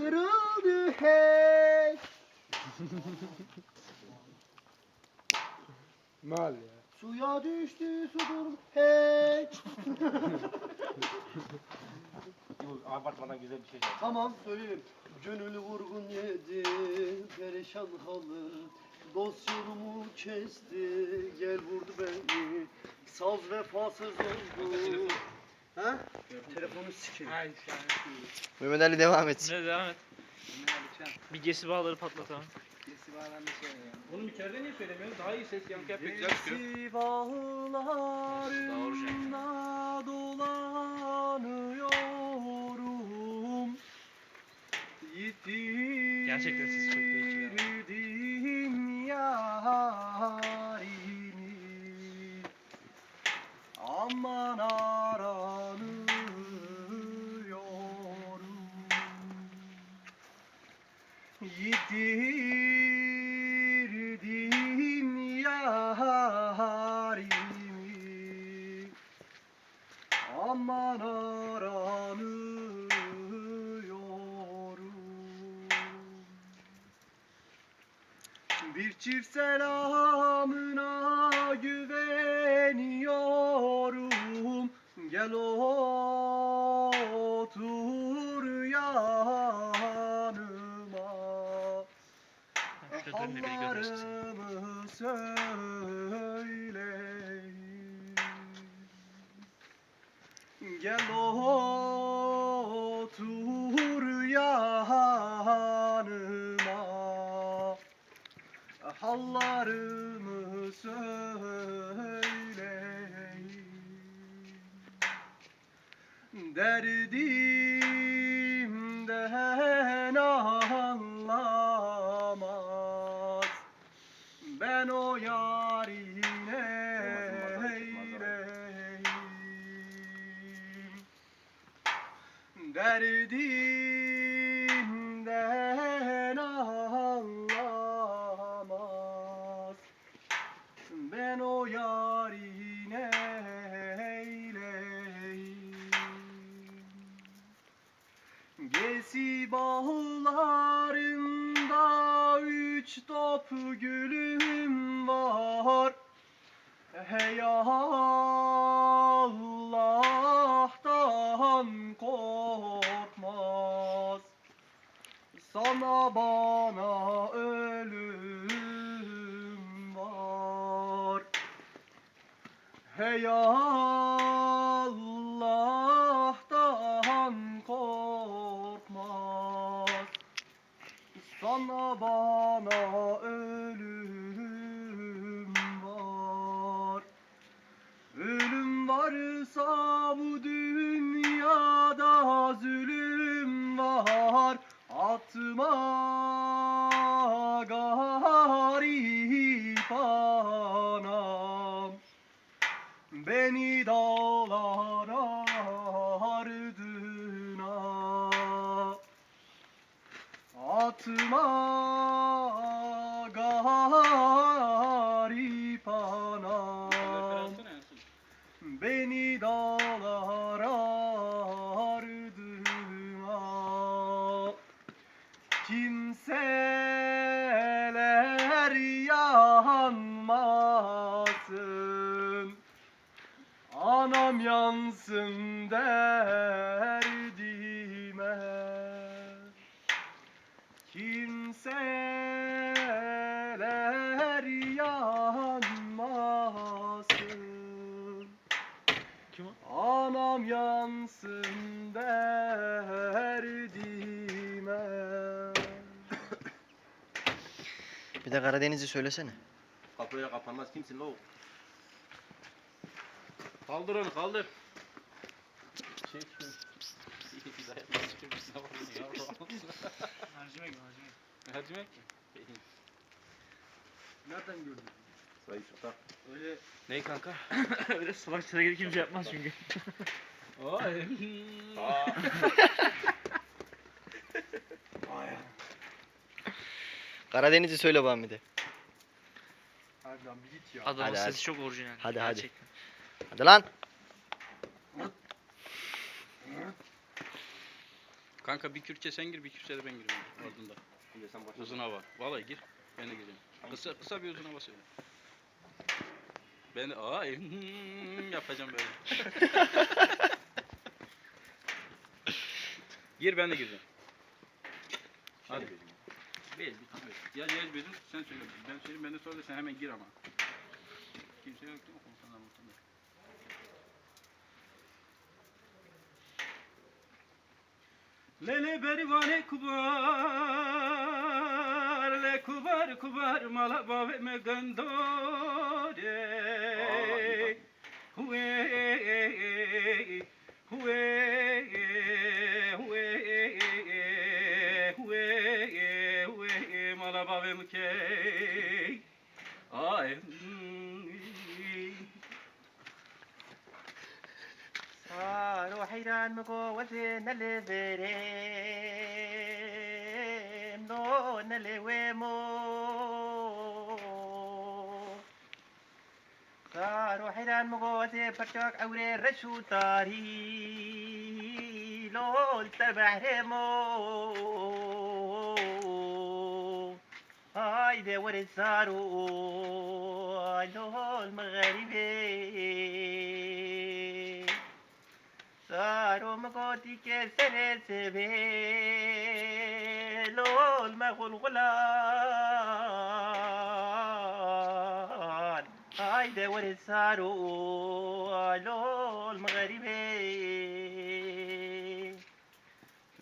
kırıldı hey. Mal ya. Suya düştü sudur hey. Abartmadan güzel bir şey yap. Tamam söyleyeyim. Gönül vurgun yedi, perişan halı. Dost yolumu kesti, gel vurdu beni. Saz vefasız oldu. Ha? Telefonu sikeyim. Ay şahane. Mehmet Ali devam etsin. Ne devam et. Bir gesi bağları patlatalım. Oğlum içeride niye söylemiyorsun? Daha iyi ses yankı yapıyor. Güzel çıkıyor. Gezi bağlarında dolanıyorum. Gerçekten siz çok çift selamına güveniyorum. Gel otur yanıma. Hallarımı söyleyeyim. Gel otur Derdimden anlamaz. Ben o yarine eyleyim. Derdimden anlamaz Ben o yarine eyleyim Bağlarında üç top gülüm var. Hey Allah'tan korkmaz. Sana bana ölüm var. Hey Allah'tan Sana bana ölüm var. Ölüm varsa bu dünyada zulüm var. Atma Atma garip anam Beni dağlar ardına Kimseler yanmasın. Anam yansın derdime Kimseler yanmasın Kim o? Anam yansın derdime Bir de Karadeniz'i söylesene. Kapıya kapanmaz kimsin lo? Kaldır onu kaldır. Mercimek mercimek. Mercimek mi? Nereden gördün? Sayı tutar. Öyle Ney kanka? Öyle salak sıra kimse yapmaz çünkü. Ay. Karadeniz'i söyle bana bir de. Harbiden bir git ya. Adamın Hadi, sesi hadi. çok orijinal. Hadi, hadi. Gerçekten. Hadi lan. Kanka bir Kürtçe sen gir bir Kürtçe de ben gireyim ardında. Uzun hava. Vallahi gir. Ben de gireceğim. Kısa kısa bir uzun hava söyle. Ben de aa hmm, yapacağım böyle. gir ben de gireceğim. Hadi. Bil, bil. Ya yer bizim sen söyle. Ben söyleyeyim ben de sonra sen hemen gir ama. Kimse yok değil mi? Konuşan anlatan yok. Lele berivane kubar le kubar kubar mala bave me روحيران مكو وزن البريم نون الويمو روحيران مكو وزن بطاق أوري رشو تاري. لول تبهرمو هايدي ورد صارو لول مغربي. حرام غادي كسر سبيل المغلغلان هاي دور السارو لو المغربي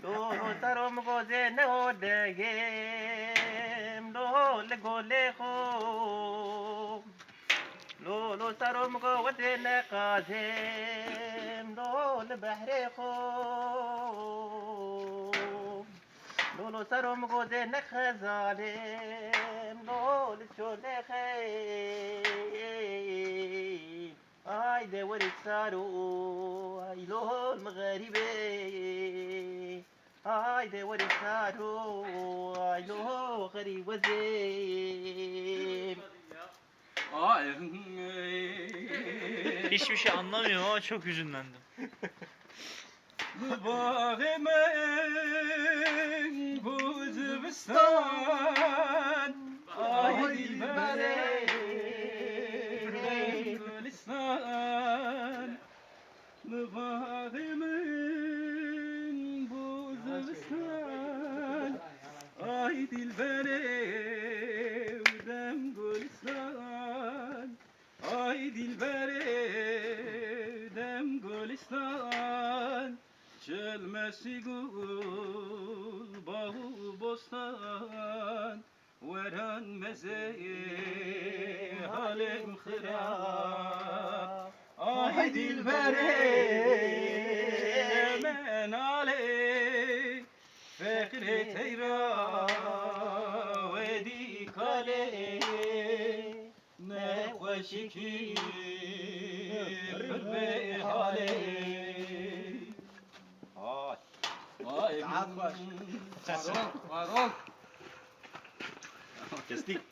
لو سارو مغوزي نودقيم لول لقول خو دول تروم قوتين قادم دول بحري خوم دول تروم قوتين خزالم دول شولي خيم هاي دور السارو هاي لول مغربي هاي دور السارو هاي لول غريب وزيم Hiçbir şey anlamıyorum ama çok hüzünlendim. Çelmesi gül bağı bostan Veren meze halim hıra Ay dilbere men ale Fekre teyra ve dikale ne hoşiki be hale Ay, Marok. Marok. Kestik.